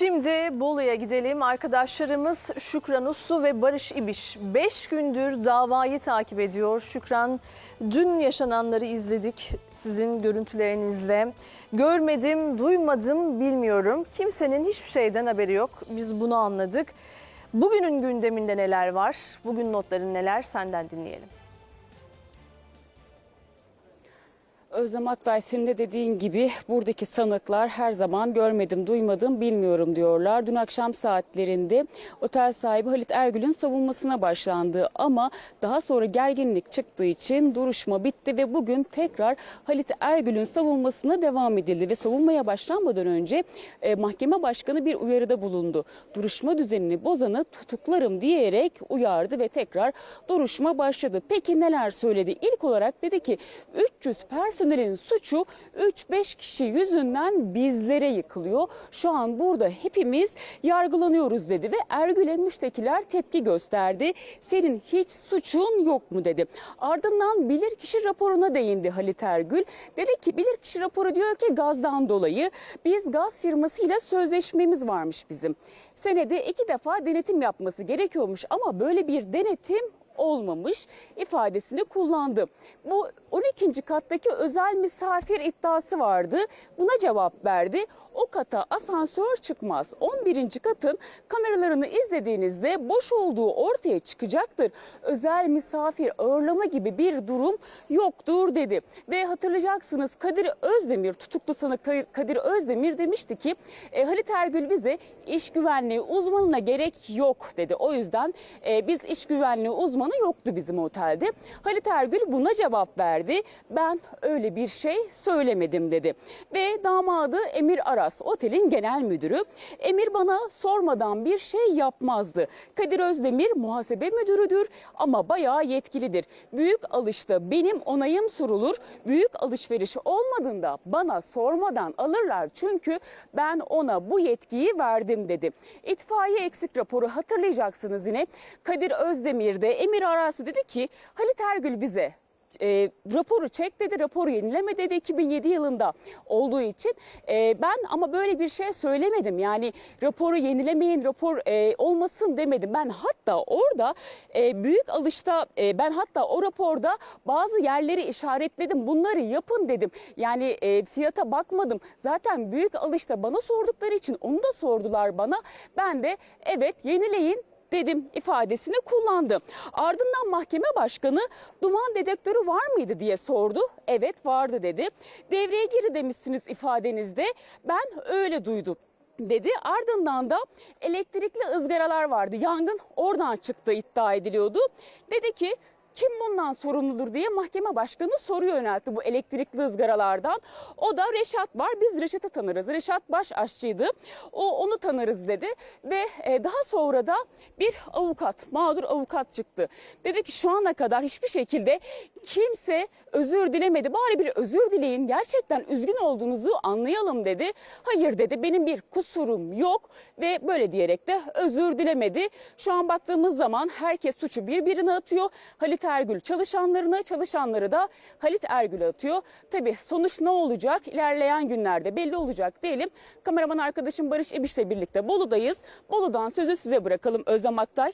Şimdi Bolu'ya gidelim. Arkadaşlarımız Şükran Uslu ve Barış İbiş 5 gündür davayı takip ediyor. Şükran dün yaşananları izledik sizin görüntülerinizle. Görmedim, duymadım, bilmiyorum. Kimsenin hiçbir şeyden haberi yok. Biz bunu anladık. Bugünün gündeminde neler var? Bugün notların neler? Senden dinleyelim. Özlem Aktay senin de dediğin gibi buradaki sanıklar her zaman görmedim, duymadım, bilmiyorum diyorlar. Dün akşam saatlerinde otel sahibi Halit Ergül'ün savunmasına başlandı ama daha sonra gerginlik çıktığı için duruşma bitti ve bugün tekrar Halit Ergül'ün savunmasına devam edildi ve savunmaya başlanmadan önce e, mahkeme başkanı bir uyarıda bulundu. Duruşma düzenini bozanı tutuklarım diyerek uyardı ve tekrar duruşma başladı. Peki neler söyledi? İlk olarak dedi ki 300 personelin suçu 3-5 kişi yüzünden bizlere yıkılıyor. Şu an burada hepimiz yargılanıyoruz dedi ve Ergül'e müştekiler tepki gösterdi. Senin hiç suçun yok mu dedi. Ardından bilirkişi raporuna değindi Halit Ergül. Dedi ki bilirkişi raporu diyor ki gazdan dolayı biz gaz firmasıyla sözleşmemiz varmış bizim. Senede iki defa denetim yapması gerekiyormuş ama böyle bir denetim olmamış ifadesini kullandı. Bu 12. kattaki özel misafir iddiası vardı. Buna cevap verdi. O kata asansör çıkmaz. 11. katın kameralarını izlediğinizde boş olduğu ortaya çıkacaktır. Özel misafir ağırlama gibi bir durum yoktur dedi. Ve hatırlayacaksınız Kadir Özdemir tutuklu sanık Kadir Özdemir demişti ki e, Halit Ergül bize iş güvenliği uzmanına gerek yok dedi. O yüzden e, biz iş güvenliği uzmanı yoktu bizim otelde. Halit Ergül buna cevap verdi. Ben öyle bir şey söylemedim dedi. Ve damadı Emir Aras otelin genel müdürü. Emir bana sormadan bir şey yapmazdı. Kadir Özdemir muhasebe müdürüdür ama bayağı yetkilidir. Büyük alışta benim onayım sorulur. Büyük alışveriş olmadığında bana sormadan alırlar. Çünkü ben ona bu yetkiyi verdim dedi. İtfaiye eksik raporu hatırlayacaksınız yine. Kadir Özdemir de Emir Arası dedi ki Halit Ergül bize e, raporu çek dedi, raporu yenileme dedi 2007 yılında olduğu için. E, ben ama böyle bir şey söylemedim. Yani raporu yenilemeyin, rapor e, olmasın demedim. Ben hatta orada e, büyük alışta, e, ben hatta o raporda bazı yerleri işaretledim. Bunları yapın dedim. Yani e, fiyata bakmadım. Zaten büyük alışta bana sordukları için onu da sordular bana. Ben de evet yenileyin dedim ifadesini kullandı. Ardından mahkeme başkanı duman dedektörü var mıydı diye sordu. Evet vardı dedi. Devreye giri demişsiniz ifadenizde. Ben öyle duydum dedi. Ardından da elektrikli ızgaralar vardı. Yangın oradan çıktı iddia ediliyordu. Dedi ki kim bundan sorumludur diye mahkeme başkanı soru yöneltti bu elektrikli ızgaralardan. O da Reşat var. Biz Reşat'ı tanırız. Reşat baş aşçıydı. O onu tanırız dedi ve e, daha sonra da bir avukat, mağdur avukat çıktı. Dedi ki şu ana kadar hiçbir şekilde kimse özür dilemedi. Bari bir özür dileyin. Gerçekten üzgün olduğunuzu anlayalım dedi. Hayır dedi. Benim bir kusurum yok ve böyle diyerek de özür dilemedi. Şu an baktığımız zaman herkes suçu birbirine atıyor. Halit Ergül çalışanlarına, çalışanları da Halit Ergül atıyor. Tabii sonuç ne olacak? İlerleyen günlerde belli olacak diyelim. Kameraman arkadaşım Barış İbiş'le birlikte Bolu'dayız. Bolu'dan sözü size bırakalım Özlem Aktay.